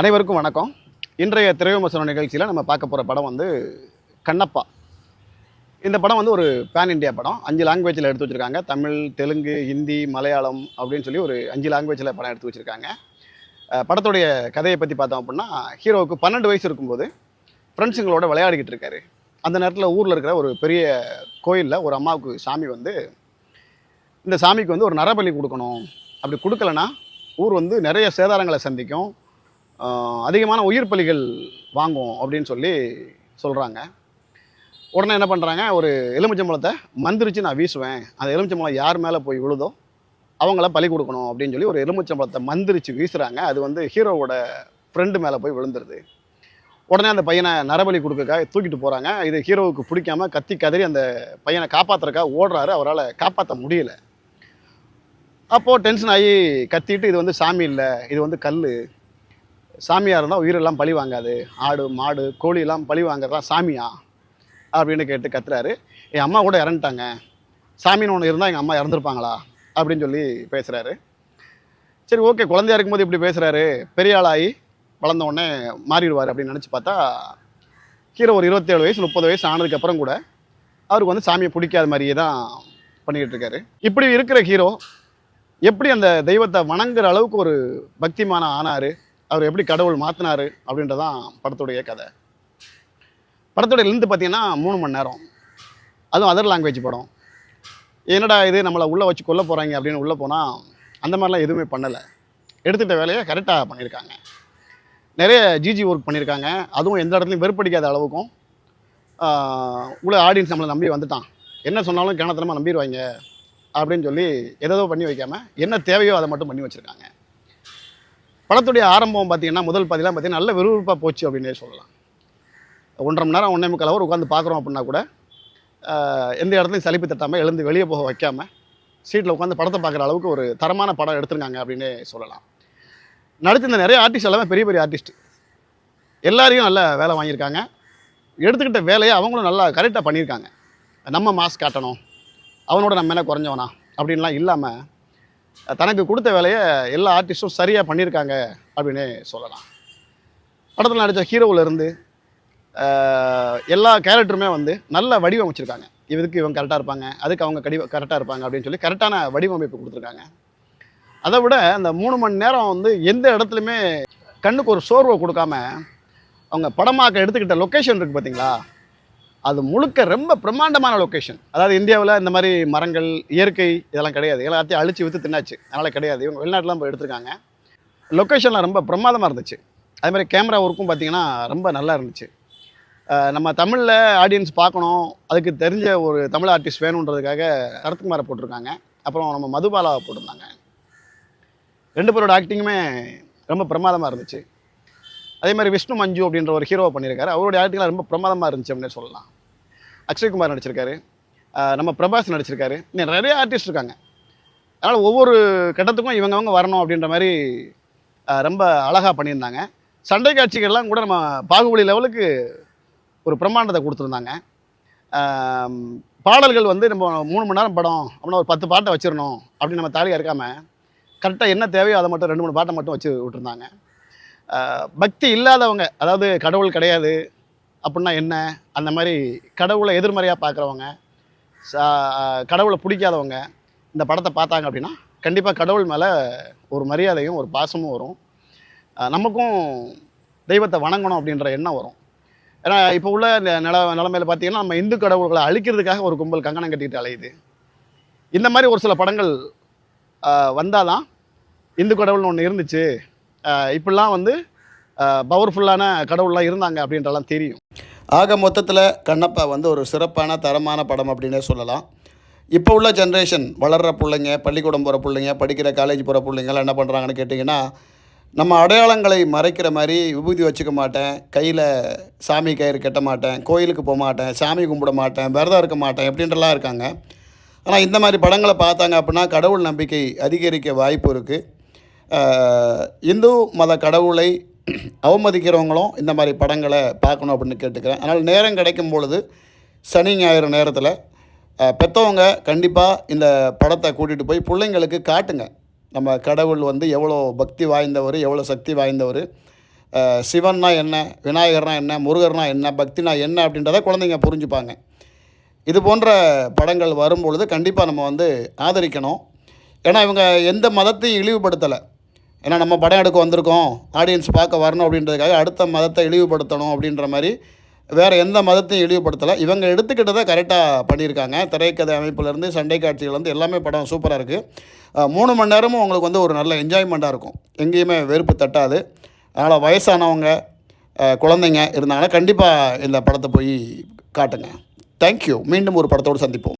அனைவருக்கும் வணக்கம். இன்றைய திரைவிமர்சன நிகழ்ச்சியில் நம்ம பார்க்க போகிற படம் வந்து கண்ணப்பா. இந்த படம் வந்து ஒரு பேன் இந்தியா படம். அஞ்சு லாங்குவேஜில் எடுத்து வச்சுருக்காங்க. தமிழ் தெலுங்கு ஹிந்தி மலையாளம் அப்படின்னு சொல்லி ஒரு அஞ்சு லாங்குவேஜில் படம் எடுத்து வச்சுருக்காங்க. படத்துடைய கதையை பற்றி பார்த்தோம் அப்படின்னா ஹீரோவுக்கு பன்னெண்டு வயசு இருக்கும்போது ஃப்ரெண்ட்ஸுங்களோட விளையாடிக்கிட்டு இருக்காரு. அந்த நேரத்தில் ஊரில் இருக்கிற ஒரு பெரிய கோயிலில் ஒரு அம்மாவுக்கு சாமி வந்து இந்த சாமிக்கு வந்து ஒரு நரபலி கொடுக்கணும். அப்படி கொடுக்கலனா ஊர் வந்து நிறைய சேதாரங்களை சந்திக்கும். அதிகமான உயிர் பலிகள் வாங்கும் அப்படின்னு சொல்லி சொல்கிறாங்க உடனே என்ன பண்ணுறாங்க ஒரு எலுமிச்சம்பழத்தை மந்திரிச்சு நான் வீசுவேன். அந்த எலுமிச்சம்பழம் யார் மேலே போய் விழுதோ அவங்கள பலி கொடுக்கணும் அப்படின்னு சொல்லி ஒரு எலுமிச்சம்பழத்தை மந்திரிச்சு வீசுகிறாங்க அது வந்து ஹீரோவோட ஃப்ரெண்டு மேலே போய் விழுந்துருது. உடனே அந்த பையனை நரபலி கொடுக்கக்காக தூக்கிட்டு போகிறாங்க இது ஹீரோவுக்கு பிடிக்காம கத்தி கதறி அந்த பையனை காப்பாற்றுறக்காக ஓடுறாரு. அவரால் காப்பாற்ற முடியல. அப்போது டென்ஷன் ஆகி கத்திட்டு இது வந்து சாமி இல்லை. இது வந்து கல் சாமியாக இருந்தால் உயிரெல்லாம் பழி வாங்காது. ஆடு மாடு கோழியெல்லாம் பழி வாங்குறதா சாமியா? அப்படின்னு கேட்டு கத்துறாரு. என் அம்மா கூட இறந்துட்டாங்க. சாமின்னு ஒன்று இருந்தால் எங்கள் அம்மா இறந்துருப்பாங்களா? அப்படின்னு சொல்லி பேசுகிறாரு சரி ஓகே. குழந்தையா இருக்கும்போது இப்படி பேசுகிறாரு பெரிய ஆளாகி வளர்ந்த உடனே மாறிடுவார் அப்படின்னு நினச்சி பார்த்தா ஹீரோ ஒரு இருபத்தேழு வயசு முப்பது வயசு ஆனதுக்கப்புறம் கூட அவருக்கு வந்து சாமியை பிடிக்காத மாதிரியே தான் பண்ணிக்கிட்டு இருக்காரு. இப்படி இருக்கிற ஹீரோ எப்படி அந்த தெய்வத்தை வணங்குற அளவுக்கு ஒரு பக்திமான ஆனார்? அவர் எப்படி கடவுள் மாற்றினாரு அப்படின்றதான் படத்துடைய கதை. படத்துடைய லென்த்து பார்த்தீங்கன்னா மூணு மணி நேரம். அதுவும் அதர் லாங்குவேஜ் படம். என்னடா இது நம்மளை உள்ளே வச்சு கொல்ல போகிறாங்க அப்படின்னு உள்ளே போனால் அந்த மாதிரிலாம் எதுவுமே பண்ணலை. எடுத்துகிட்ட வேலையை கரெக்டாக பண்ணியிருக்காங்க. நிறைய ஜிஜி ஒர்க் பண்ணியிருக்காங்க. அதுவும் எந்த இடத்துலையும் வெறுப்படிக்காத அளவுக்கும் உள்ள ஆடியன்ஸ் நம்மளை நம்பி வந்துட்டான். என்ன சொன்னாலும் கிணத்தனமாக நம்பிடுவாங்க அப்படின்னு சொல்லி எதோ பண்ணி வைக்காமல் என்ன தேவையோ அதை மட்டும் பண்ணி வச்சுருக்காங்க. படத்துடைய ஆரம்பம் பார்த்தீங்கன்னா முதல் பாதிலாம் பார்த்தீங்கன்னா நல்ல விறுவிறுப்பாக போச்சு அப்படின்னே சொல்லலாம். ஒன்றரை மணி நேரம் ஒன்றே முக்கால் அவர் உட்காந்து பார்க்குறோம் அப்படின்னா கூட எந்த இடத்துலையும் சலிப்பு தட்டாமல் எழுந்து வெளியே போக வைக்காம சீட்டில் உட்காந்து படத்தை பார்க்குற அளவுக்கு ஒரு தரமான படம் எடுத்திருக்காங்க அப்படின்னே சொல்லலாம். நடித்திருந்த நிறைய ஆர்டிஸ்ட் எல்லாமே பெரிய பெரிய ஆர்டிஸ்ட் எல்லாரையும் நல்ல வேலை வாங்கியிருக்காங்க. எடுத்துக்கிட்ட வேலையை அவங்களும் நல்லா கரெக்டாக பண்ணியிருக்காங்க. நம்ம மாஸ்க் காட்டணும். அவனோட நம்ம என்ன குறைஞ்சவனா? அப்படின்லாம் இல்லாமல் தனக்கு கொடுத்த வேலையை எல்லா ஆர்டிஸ்ட்டும் சரியாக பண்ணியிருக்காங்க அப்படின்னே சொல்லலாம். படத்தில் நடித்த ஹீரோவிலேருந்து எல்லா கேரக்டருமே வந்து நல்ல வடிவமைச்சிருக்காங்க. இதுக்கு இவங்க கரெக்டாக இருப்பாங்க அதுக்கு அவங்க கடி கரெக்டாக இருப்பாங்க அப்படின்னு சொல்லி கரெக்டான வடிவமைப்பு கொடுத்துருக்காங்க. அதை விட அந்த மூணு மணி நேரம் வந்து எந்த இடத்துலையுமே கண்ணுக்கு ஒரு சோர்வை கொடுக்காம அவங்க படமாக்க எடுத்துக்கிட்ட லொக்கேஷன் இருக்குது பார்த்தீங்களா அது முழுக்க ரொம்ப பிரம்மாண்டமான லொக்கேஷன் அதாவது இந்தியாவில் இந்த மாதிரி மரங்கள் இயற்கை இதெல்லாம் கிடையாது. எல்லாத்தையும் அழிச்சு விற்று தின்னாச்சு. அதனால் கிடையாது. இவங்க வெளிநாட்டிலாம் போய் எடுத்திருக்காங்க. லொக்கேஷன்லாம் ரொம்ப பிரமாதமாக இருந்துச்சு. அதே மாதிரி கேமரா ஒர்க்கும் பார்த்தீங்கன்னா ரொம்ப நல்லா இருந்துச்சு. நம்ம தமிழில் ஆடியன்ஸ் பார்க்கணும். அதுக்கு தெரிஞ்ச ஒரு தமிழ் ஆர்டிஸ்ட் வேணுன்றதுக்காக சரத்குமாரை போட்டிருக்காங்க. அப்புறம் நம்ம மதுபாலாவை போட்டிருந்தாங்க. ரெண்டு பேரோட ஆக்டிங்குமே ரொம்ப பிரமாதமாக இருந்துச்சு. அதே மாதிரி விஷ்ணு மஞ்சு அப்படின்ற ஒரு ஹீரோவை பண்ணியிருக்காரு. அவருடைய ஆக்டிங்லாம் ரொம்ப பிரமாதமாக இருந்துச்சு அப்படின்னு சொல்லலாம். அக்ஷய்குமார் நடிச்சிருக்காரு. நம்ம பிரபாஸ் நடிச்சிருக்காரு. இன்னும் நிறைய ஆர்டிஸ்ட் இருக்காங்க. அதனால் ஒவ்வொரு கட்டத்துக்கும் இவங்கவங்க வரணும் அப்படின்ற மாதிரி ரொம்ப அழகாக பண்ணியிருந்தாங்க. சண்டை காட்சிகள்லாம் கூட நம்ம பாகுபலி லெவலுக்கு ஒரு பிரம்மாண்டத்தை கொடுத்துருந்தாங்க. பாடல்கள் வந்து நம்ம மூணு மணி நேரம் படம் அப்படின்னா ஒரு பத்து பாட்டை வச்சிடணும் அப்படின்னு நம்ம தாலியாக இருக்காமல் கரெக்டாக என்ன தேவையோ அதை மட்டும் ரெண்டு மூணு பாட்டை மட்டும் வச்சு விட்டுருந்தாங்க. பக்தி இல்லாதவங்க அதாவது கடவுள் கிடையாது அப்படின்னா என்ன? அந்த மாதிரி கடவுளை எதிர்மறையாக பார்க்குறவங்க கடவுளை பிடிக்காதவங்க இந்த படத்தை பார்த்தாங்க அப்படின்னா கண்டிப்பாக கடவுள் மேலே ஒரு மரியாதையும் ஒரு பாசமும் வரும். நமக்கும் தெய்வத்தை வணங்கணும் அப்படின்ற எண்ணம் வரும். ஏன்னா இப்போ உள்ள இந்த நில நிலைமையில் பார்த்தீங்கன்னா நம்ம இந்து கடவுள்களை அழிக்கிறதுக்காக ஒரு கும்பல் கங்கணம் கட்டிட்டு அலையுது. இந்த மாதிரி ஒரு சில படங்கள் வந்தால் தான் இந்து கடவுள்னு ஒன்று இருந்துச்சு. இப்படிலாம் வந்து பவர்ஃபுல்லான கடவுள்லாம் இருந்தாங்க அப்படின்றலாம் தெரியும். ஆக மொத்தத்தில் கண்ணப்பா வந்து ஒரு சிறப்பான தரமான படம் அப்படின்னே சொல்லலாம். இப்போ உள்ள ஜென்ரேஷன் வளர்கிற பிள்ளைங்க பள்ளிக்கூடம் போகிற பிள்ளைங்க படிக்கிற காலேஜ் போகிற பிள்ளைங்களாம் என்ன பண்ணுறாங்கன்னு கேட்டிங்கன்னா நம்ம அடையாளங்களை மறைக்கிற மாதிரி விபூதி வச்சுக்க மாட்டேன் கையில் சாமி கயிறு கட்ட மாட்டேன் கோயிலுக்கு போக மாட்டேன் சாமி கும்பிட மாட்டேன் விரதம் இருக்க மாட்டேன் எப்படின்றலாம் இருக்காங்க. ஆனால் இந்த மாதிரி படங்களை பார்த்தாங்க அப்படின்னா கடவுள் நம்பிக்கை அதிகரிக்க வாய்ப்பு இருக்குது இந்து மத கடவுளை அவமதிக்கிறவங்களும் இந்த மாதிரி படங்களை பார்க்கணும் அப்படின்னு கேட்டுக்கிறேன். அதனால் நேரம் கிடைக்கும் பொழுது சனி ஞாயிறு நேரத்தில் பெற்றவங்க கண்டிப்பாக இந்த படத்தை கூட்டிகிட்டு போய் பிள்ளைங்களுக்கு காட்டுங்க. நம்ம கடவுள் வந்து எவ்வளோ பக்தி வாய்ந்தவர் எவ்வளோ சக்தி வாய்ந்தவர். சிவன்னா என்ன விநாயகர்னா என்ன முருகர்னா என்ன பக்தினா என்ன அப்படின்றத குழந்தைங்க புரிஞ்சுப்பாங்க. இது போன்ற படங்கள் வரும்பொழுது கண்டிப்பாக நம்ம வந்து ஆதரிக்கணும். ஏன்னா இவங்க எந்த மதத்தையும் இழிவுபடுத்தலை. ஏன்னா நம்ம படம் எடுக்க வந்திருக்கோம் ஆடியன்ஸ் பார்க்க வரணும் அப்படின்றதுக்காக அடுத்த மதத்தை இழிவுபடுத்தணும் அப்படின்ற மாதிரி வேறு எந்த மதத்தையும் இழிவுபடுத்தலை. இவங்க எடுத்துக்கிட்டதை கரெக்டாக பண்ணியிருக்காங்க. திரைக்கதை அமைப்புலேருந்து சண்டை காட்சிகள்லேருந்து எல்லாமே படம் சூப்பராக இருக்குது மூணு மணி நேரமும் உங்களுக்கு வந்து ஒரு நல்ல என்ஜாய்மெண்ட்டாக இருக்கும். எங்கேயுமே வெறுப்பு தட்டாது. அதனால் வயசானவங்க குழந்தைங்க இருந்தாங்கன்னா கண்டிப்பாக இந்த படத்தை போய் காட்டுங்க. தேங்க்யூ மீண்டும் ஒரு படத்தோடு சந்திப்போம்.